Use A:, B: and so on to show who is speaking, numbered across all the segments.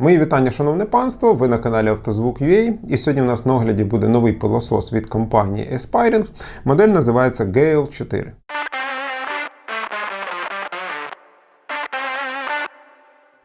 A: Мої вітання, шановне панство! Ви на каналі Автозвук.ua і сьогодні у нас на огляді буде новий пилосос від компанії Aspiring. Модель називається Gale 4.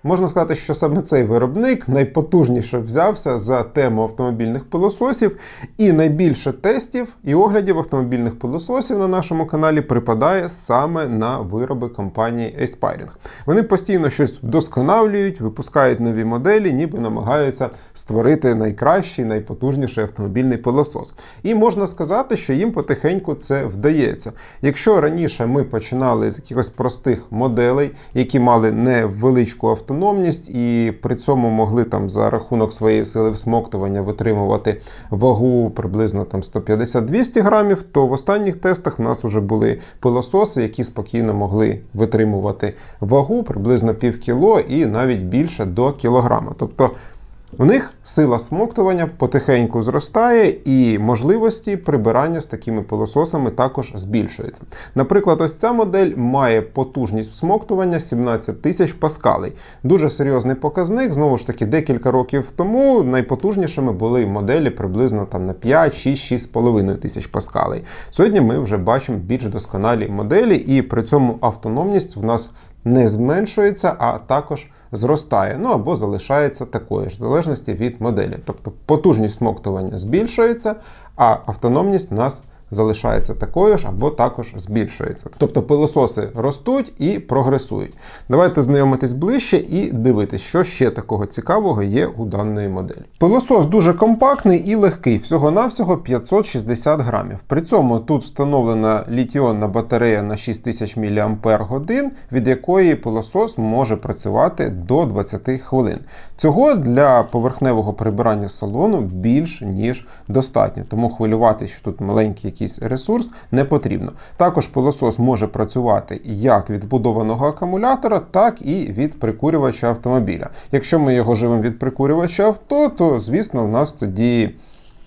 A: Можна сказати, що саме цей виробник найпотужніше взявся за тему автомобільних пилососів, і найбільше тестів і оглядів автомобільних пилососів на нашому каналі припадає саме на вироби компанії Aspiring. Вони постійно щось вдосконалюють, випускають нові моделі, ніби намагаються створити найкращий, найпотужніший автомобільний пилосос. І можна сказати, що їм потихеньку це вдається. Якщо раніше ми починали з якихось простих моделей, які мали невеличку автономію, автономність і при цьому могли там за рахунок своєї сили всмоктування витримувати вагу приблизно там 150-200 грамів, то в останніх тестах в нас вже були пилососи, які спокійно могли витримувати вагу приблизно пів кіло і навіть більше до кілограма. Тобто у них сила смоктування потихеньку зростає, і можливості прибирання з такими пилососами також збільшуються. Наприклад, ось ця модель має потужність всмоктування 17 тисяч паскалей. Дуже серйозний показник. Знову ж таки, декілька років тому найпотужнішими були моделі приблизно там на 5, 6, 6,5 тисяч паскалей. Сьогодні ми вже бачимо більш досконалі моделі, і при цьому автономність в нас не зменшується, а також зростає, ну або залишається такою ж, в залежності від моделі. Тобто потужність смоктування збільшується, а автономність у нас залишається такою ж або також збільшується. Тобто пилососи ростуть і прогресують. Давайте знайомитись ближче і дивитись, що ще такого цікавого є у даної моделі. Пилосос дуже компактний і легкий, всього-навсього 560 грамів. При цьому тут встановлена літіонна батарея на 6000 мАч, від якої пилосос може працювати до 20 хвилин. Цього для поверхневого прибирання салону більш ніж достатньо, тому хвилювати, що тут маленький якийсь ресурс, не потрібно. Також пилосос може працювати як від вбудованого акумулятора, так і від прикурювача автомобіля. Якщо ми його живемо від прикурювача авто, то звісно в нас тоді.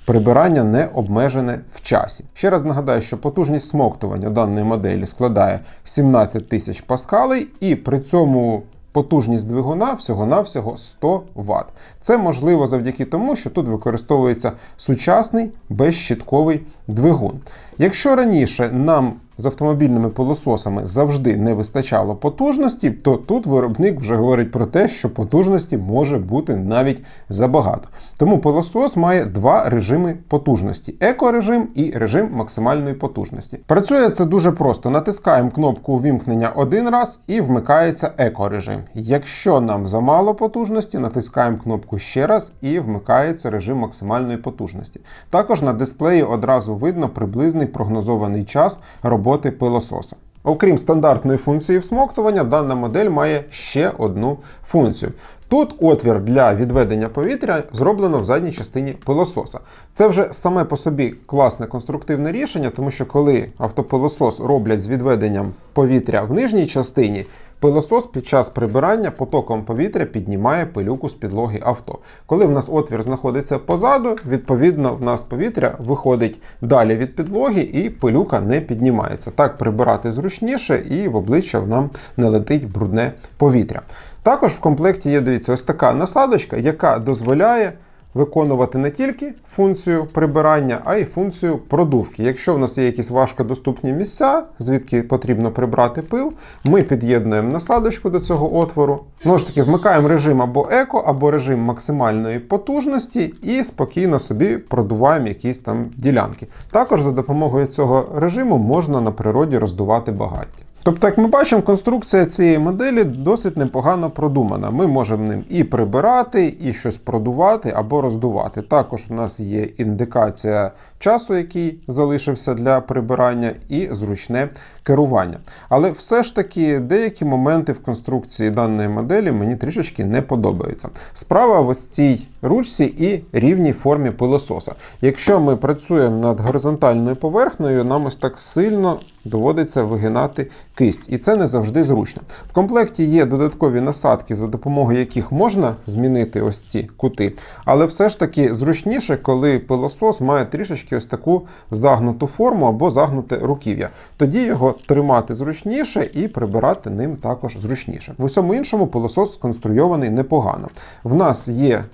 A: Прибирання не обмежене в часі. Ще раз нагадаю, що потужність смоктування даної моделі складає 17 тисяч паскалей, і при цьому потужність двигуна всього-навсього 100 Вт. Це можливо завдяки тому, що тут використовується сучасний безщітковий двигун. Якщо раніше нам з автомобільними пилососами завжди не вистачало потужності, то тут виробник вже говорить про те, що потужності може бути навіть забагато. Тому пилосос має два режими потужності: екорежим і режим максимальної потужності. Працює це дуже просто: натискаємо кнопку увімкнення один раз і вмикається екорежим. Якщо нам замало потужності, натискаємо кнопку ще раз і вмикається режим максимальної потужності. Також на дисплеї одразу видно приблизний прогнозований час роботи пилососа. Окрім стандартної функції всмоктування, дана модель має ще одну функцію. Тут отвір для відведення повітря зроблено в задній частині пилососа. Це вже саме по собі класне конструктивне рішення, тому що коли автопилосос роблять з відведенням повітря в нижній частині, Пилосос під час прибирання потоком повітря піднімає пилюку з підлоги авто. Коли в нас отвір знаходиться позаду, відповідно в нас повітря виходить далі від підлоги і пилюка не піднімається. Так прибирати зручніше і в обличчя нам не летить брудне повітря. Також в комплекті є, дивіться, ось така насадочка, яка дозволяє виконувати не тільки функцію прибирання, а й функцію продувки. Якщо в нас є якісь важкодоступні місця, звідки потрібно прибрати пил, ми під'єднуємо насадочку до цього отвору. Знову ж таки, вмикаємо режим або еко, або режим максимальної потужності і спокійно собі продуваємо якісь там ділянки. Також за допомогою цього режиму можна на природі роздувати багаття. Тобто, як ми бачимо, конструкція цієї моделі досить непогано продумана. Ми можемо ним і прибирати, і щось продувати або роздувати. Також у нас є індикація часу, який залишився для прибирання, і зручне керування. Але все ж таки деякі моменти в конструкції даної моделі мені трішечки не подобаються. Справа в ось цій ручці і рівній формі пилососа. Якщо ми працюємо над горизонтальною поверхнею, нам ось так сильно доводиться вигинати кисть, і це не завжди зручно. В комплекті є додаткові насадки, за допомогою яких можна змінити ось ці кути, але все ж таки зручніше, коли пилосос має трішечки ось таку загнуту форму або загнуте руків'я. Тоді його тримати зручніше і прибирати ним також зручніше. В усьому іншому пилосос сконструйований непогано. В нас є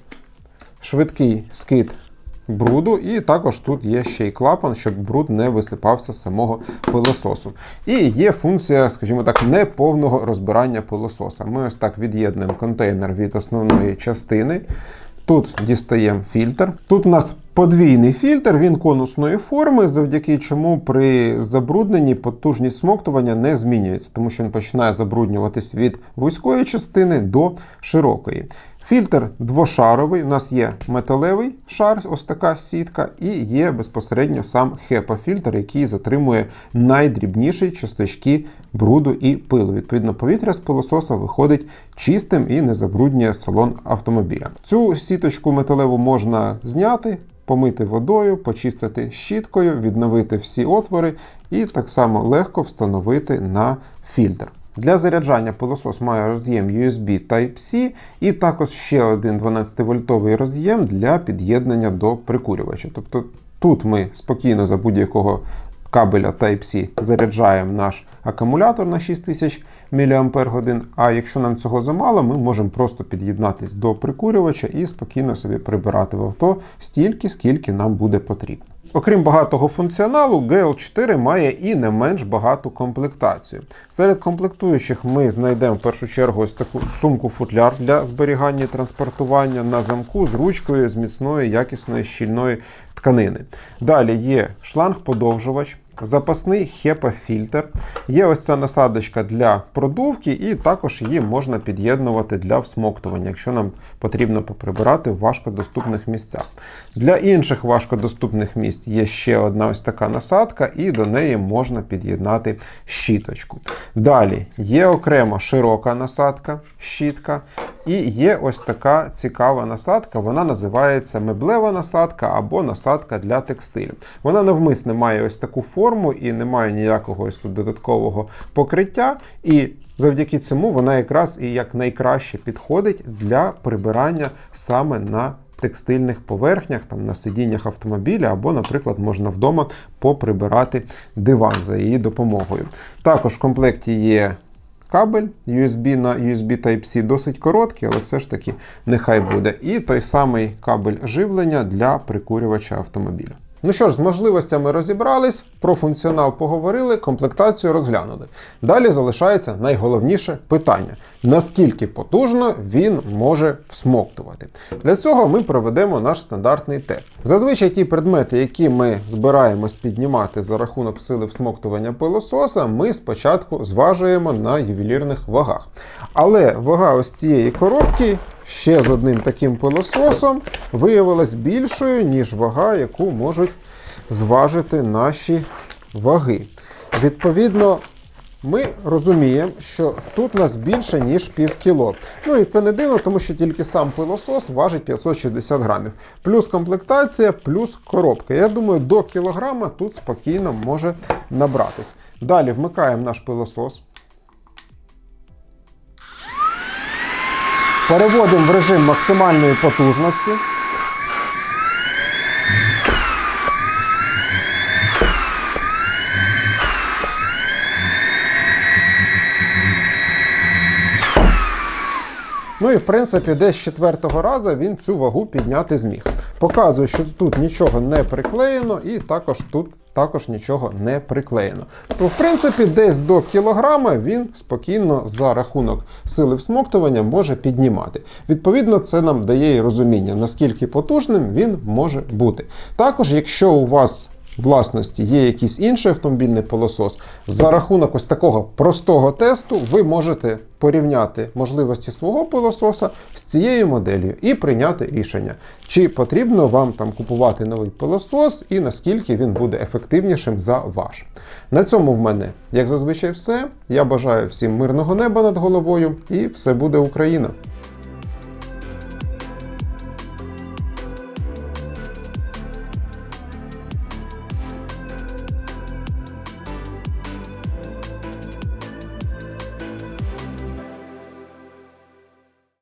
A: швидкий скид бруду, і також тут є ще й клапан, щоб бруд не висипався з самого пилососу. І є функція, скажімо так, неповного розбирання пилососа. Ми ось так від'єднуємо контейнер від основної частини. Тут дістаємо фільтр. Тут у нас подвійний фільтр, він конусної форми, завдяки чому при забрудненні потужність смоктування не змінюється, тому що він починає забруднюватись від вузької частини до широкої. Фільтр двошаровий, у нас є металевий шар, ось така сітка, і є безпосередньо сам HEPA-фільтр, який затримує найдрібніші часточки бруду і пилу. Відповідно, повітря з пилососа виходить чистим і не забруднює салон автомобіля. Цю сіточку металеву можна зняти. Помити водою, почистити щіткою, відновити всі отвори і так само легко встановити на фільтр. Для заряджання пилосос має роз'єм USB Type-C і також ще один 12-вольтовий роз'єм для під'єднання до прикурювача. Тобто тут ми спокійно за будь-якого кабеля Type-C заряджаємо наш акумулятор на 6000 мАч, а якщо нам цього замало, ми можемо просто під'єднатись до прикурювача і спокійно собі прибирати в авто стільки, скільки нам буде потрібно. Окрім багатого функціоналу, GL4 має і не менш багату комплектацію. Серед комплектуючих ми знайдемо в першу чергу ось таку сумку-футляр для зберігання і транспортування на замку з ручкою з міцної, якісної щільної тканини. Далі є шланг-подовжувач. Запасний HEPA-фільтр. Є ось ця насадочка для продувки, і також її можна під'єднувати для всмоктування, якщо нам потрібно поприбирати в важкодоступних місцях. Для інших важкодоступних місць є ще одна ось така насадка, і до неї можна під'єднати щіточку. Далі є окремо широка насадка, щітка. І є ось така цікава насадка, вона називається меблева насадка або насадка для текстилю. Вона навмисне має ось таку форму і не має ніякого додаткового покриття. І завдяки цьому вона якраз і як найкраще підходить для прибирання саме на текстильних поверхнях, там на сидіннях автомобіля, або, наприклад, можна вдома поприбирати диван за її допомогою. Також в комплекті є кабель USB на USB Type-C досить короткий, але все ж таки нехай буде. І той самий кабель живлення для прикурювача автомобіля. Ну що ж, з можливостями розібрались, про функціонал поговорили, комплектацію розглянули. Далі залишається найголовніше питання: наскільки потужно він може всмоктувати. Для цього ми проведемо наш стандартний тест. Зазвичай ті предмети, які ми збираємось піднімати за рахунок сили всмоктування пилососа, ми спочатку зважуємо на ювелірних вагах. Але вага ось цієї коробки ще з одним таким пилососом виявилась більшою, ніж вага, яку можуть зважити наші ваги. Відповідно, ми розуміємо, що тут нас більше, ніж пів кіло. Ну і це не дивно, тому що тільки сам пилосос важить 560 грамів. Плюс комплектація, плюс коробка. Я думаю, до кілограма тут спокійно може набратись. Далі вмикаємо наш пилосос. Переводимо в режим максимальної потужності. Ну і в принципі, десь четвертого разу він цю вагу підняти зміг. Показую, що тут нічого не приклеєно, і також тут також нічого не приклеєно. То, в принципі, десь до кілограма він спокійно за рахунок сили всмоктування може піднімати. Відповідно, це нам дає і розуміння, наскільки потужним він може бути. Також, якщо у вас власності є якийсь інший автомобільний пилосос, за рахунок ось такого простого тесту ви можете порівняти можливості свого пилососа з цією моделлю і прийняти рішення, чи потрібно вам там купувати новий пилосос і наскільки він буде ефективнішим за ваш. На цьому в мене, як зазвичай, все. Я бажаю всім мирного неба над головою і все буде Україна!